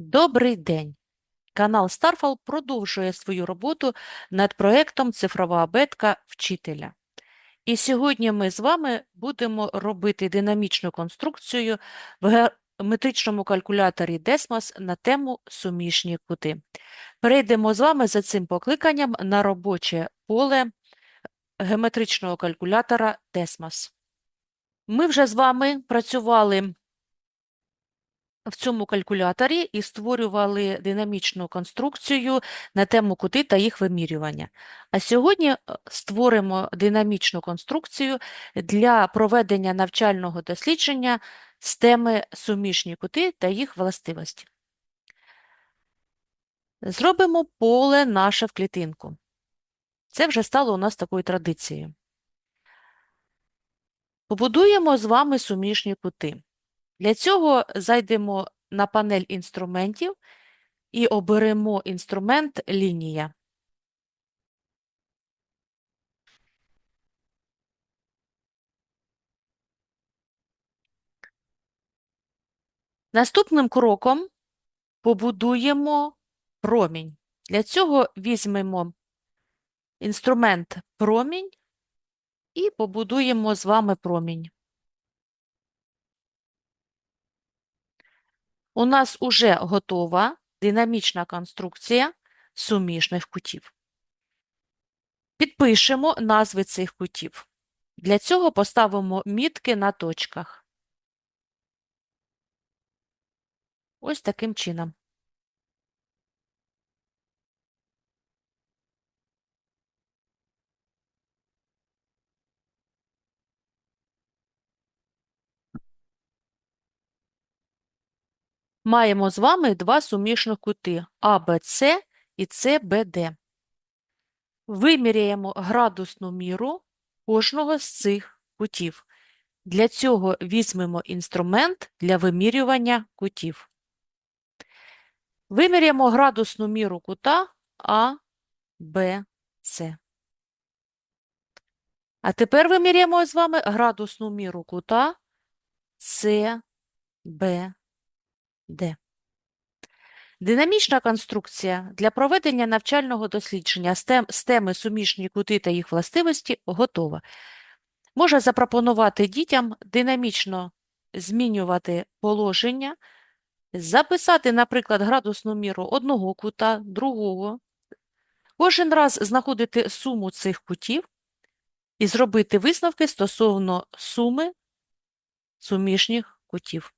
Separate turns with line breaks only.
Добрий день! Канал Старфал продовжує свою роботу над проєктом Цифрова абетка вчителя. І сьогодні ми з вами будемо робити динамічну конструкцію в геометричному калькуляторі Desmos на тему суміжні кути. Перейдемо з вами за цим покликанням на робоче поле геометричного калькулятора Desmos. Ми вже з вами працювали в цьому калькуляторі і створювали динамічну конструкцію на тему кути та їх вимірювання. А сьогодні е, створимо динамічну конструкцію для проведення навчального дослідження з теми суміжні кути та їх властивості. Зробимо поле наше в клітинку. Це вже стало у нас такою традицією. Побудуємо з вами суміжні кути. Для цього зайдемо на панель інструментів і оберемо інструмент лінія. Наступним кроком побудуємо промінь. Для цього візьмемо інструмент промінь і побудуємо з вами промінь. У нас уже готова динамічна конструкція суміжних кутів. Підпишемо назви цих кутів. Для цього поставимо мітки на точках. Ось таким чином. Маємо з вами два суміжних кути АБЦ і СБД. Виміряємо градусну міру кожного з цих кутів. Для цього візьмемо інструмент для вимірювання кутів. Виміряємо градусну міру кута А, Б, С. А тепер виміряємо з вами градусну міру кута С, Б, Д. Динамічна конструкція для проведення навчального дослідження з теми суміжні кути та їх властивості готова. Може запропонувати дітям динамічно змінювати положення, записати, наприклад, градусну міру одного кута, другого, кожен раз знаходити суму цих кутів і зробити висновки стосовно суми суміжніх кутів.